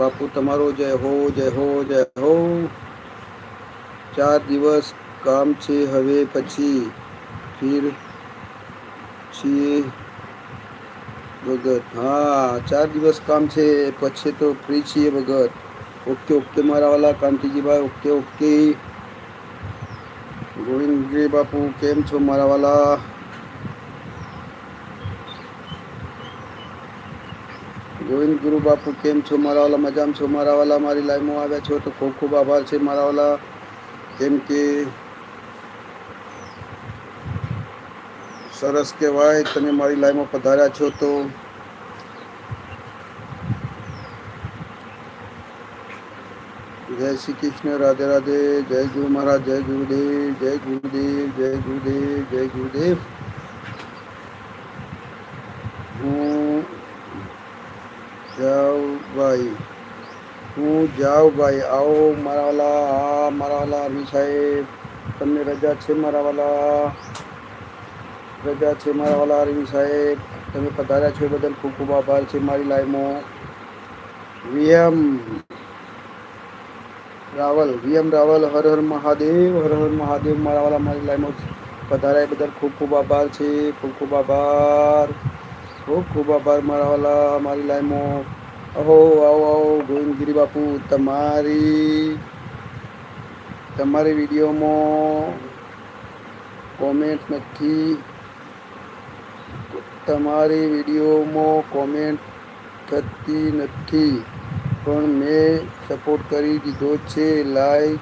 બાપુ, તમારો જય હો જય હો જય હો. ચાર દિવસ કામ છે હવે પછી ફીર છીએ ભગત. હા, ચાર દિવસ કામ છે, પછી તો ફ્રી છીએ ભગત. ઓકે ઓકે મારા વાલા કાંતિજીભાઈ ઓકે ઓકે ગોવિંદગીરી બાપુ, કેમ છો મારા વાલા? ગોવિંદ ગુરુ બાપુ, કેમ છો? મારા વાલા, મજામાં છો? મારા વાલા, મારી લાઈવમાં આવ્યા છો તો ખૂબ ખૂબ આભાર છે. મારા વાલા, કેમ કે સરસ કહેવાય, તમે મારી લાઈવમાં પધાર્યા છો તો જય શ્રી કૃષ્ણ, રાધે રાધે, જય ગુરુ મહારાજ, જય ગુરુદેવ જય ગુરુદેવ જય ગુરુદેવ જય ગુરુદેવ. હું જાવભાઈ હું જાવભાઈ આવો મારા વાલા હા મારા વાલા અમી સાહેબ. તમને રજા છે મારા વાલા રજા છે મારા વાલા અરવિંદ સાહેબ. તમે પધાર્યા છો એ બદલ ખૂબ ખૂબ આભાર છે મારી લાઈવમાં વીએમ રાવલ વીએમ રાવલ, હર હર મહાદેવ, હર હર મહાદેવ મારા વાલા મારી લાઈમાં પધાર્યા એ બદલ ખૂબ ખૂબ આભાર છે, ખૂબ ખૂબ આભાર. ખૂબ ખૂબ આભાર મારા વાલા, મારી લાઈમો. અહો, આવો આવો, ગોવિંદગીરી બાપુ, તમારી તમારી વિડીયોમાં કોમેન્ટ નથી. તમારી વિડીયોમાં કોમેન્ટ થતી નથી. પણ મેં સપોર્ટ કરી દીધો છે લાઈક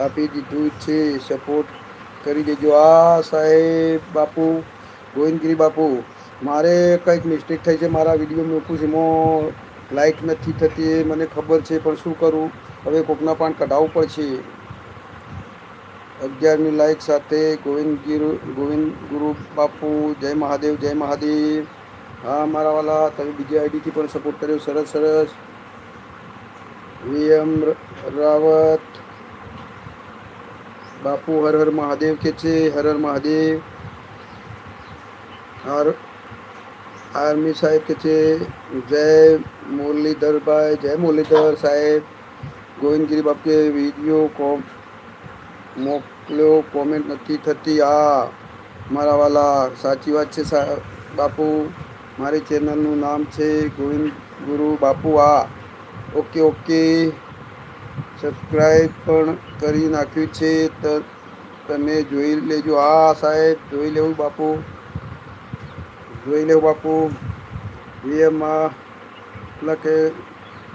આપી દીધું છે સપોર્ટ કરી દેજો. આ સાહેબ બાપુ, ગોવિંદગીરી બાપુ મારે કંઈક મિસ્ટેક થઈ છે, મારા વીડિયો મૂકું છું. એમાં લાઇક નથી થતી, એ મને ખબર છે, પણ શું કરું? હવે કોકના પાન કઢાવવું પડશે. અગિયારમી લાઇક સાથે ગોવિંદ ગીરુ, ગોવિંદ ગુરુ બાપુ, જય મહાદેવ જય મહાદેવ. હા, મારા વાલા, તમે બીજી આઈડીથી પણ સપોર્ટ કર્યો. સરસ સરસ. વીએમ રાવત. બાપુ હર હર મહાદેવ કે છે, હર હર મહાદેવ. હર આર્મી સાહેબ કે છે, જય મુરલીધરભાઈ જય મુરલીધર સાહેબ. ગોવિંદગીરી બાપે વીડિયો કોમ, મોકલ્યો કોમેન્ટ નથી થતી. આ મારા વાલા, સાચી વાત છે બાપુ. મારી ચેનલનું નામ છે ગોવિંદ ગુરુ બાપુ. આ ઓકે ઓકે. સબસ્ક્રાઈબ પણ કરી નાખ્યું છે. તમે જોઈ લેજો. આ સાહેબ, જોઈ લેવું બાપુ. જોઈ લેવું બાપુ. વીએમમાં એટલે કે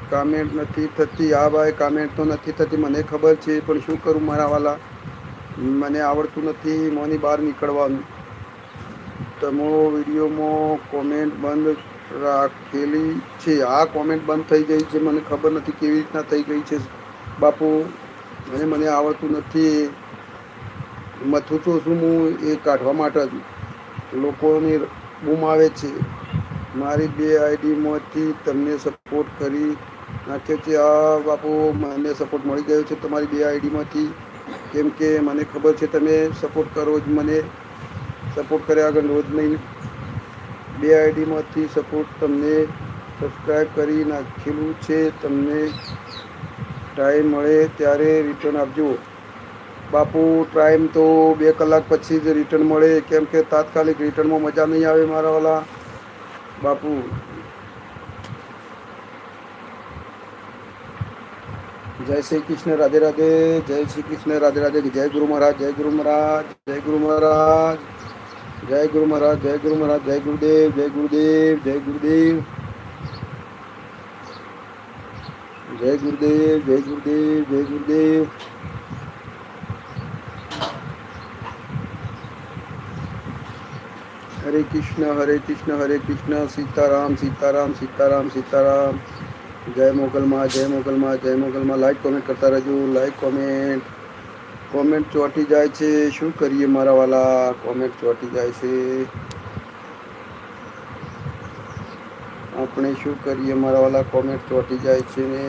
કામેન્ટ નથી થતી, આ ભાઈ કામેન્ટ તો નથી થતી, મને ખબર છે, પણ શું કરું મારા વાલા? મને આવડતું નથી, મોની બહાર નીકળવાનું. તમો વિડીયોમાં કોમેન્ટ બંધ રાખેલી છે. આ કોમેન્ટ બંધ થઈ ગઈ છે, મને ખબર નથી કેવી રીતના થઈ ગઈ છે. બાપુ, અને મને આવડતું નથી. મથું તો છું હું એ કાઢવા માટે જ લોકોની બૂમ આવે છે. મારી બે આઈડીમાંથી તમને સપોર્ટ કરી નાખ્યો છે. આ બાપુ મને સપોર્ટ મળી ગયો છે તમારી બે આઈડીમાંથી કેમ કે મને ખબર છે તમે સપોર્ટ કરો જ મને. સપોર્ટ કર્યા આગળ રોજ નહીં. બે આઈડીમાંથી સપોર્ટ તમને સબસ્ક્રાઈબ કરી નાખેલું છે. તમને ટાઈમ મળે ત્યારે રિટર્ન આપજો. બાપુ ટાઈમ તો બે કલાક પછી જ રિટર્ન મળે. કેમ કે તાત્કાલિક રિટર્નમાં મજા નહીં આવે મારા વાલા. બાપુ. જય શ્રી કૃષ્ણ, રાધે રાધે. જય શ્રી કૃષ્ણ, રાધે રાધે. જય ગુરુ મહારાજ, જય ગુરુ મહારાજ, જય ગુરુ મહારાજ. જય ગુરુ મહારાજ, જય ગુરુ મહારાજ, જય ગુરુદેવ જય ગુરુદેવ જય ગુરુદેવ. જય ગુરુદેવ જય ગુરુદેવ જય ગુરુદેવ. હરે કૃષ્ણ હરે કૃષ્ણ હરે કૃષ્ણ સીતારામ સીતારામ સીતારામ સીતારામ જય મોગલમાં જય મોગલમાં જય મોગલમાં લાઈક કોમેન્ટ કરતા રહેજો લાઈક કોમેન્ટ કોમેન્ટ ચોંટી જાય છે શું કરીએ મારા વાલા કોમેન્ટ ચોંટી જાય છે આપણે શું કરીએ મારા વાલા કોમેન્ટ ચોંટી જાય છે ને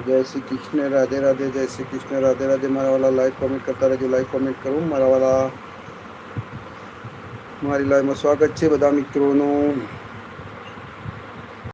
જય શ્રી કૃષ્ણ રાધે રાધે જય શ્રી કૃષ્ણ રાધે રાધે મારા વાલા લાઈક કોમેન્ટ કરતા રહેજો લાઈક કોમેન્ટ કરું મારા વાલા મારી લાઈવમાં સ્વાગત છે બધા મિત્રોનું.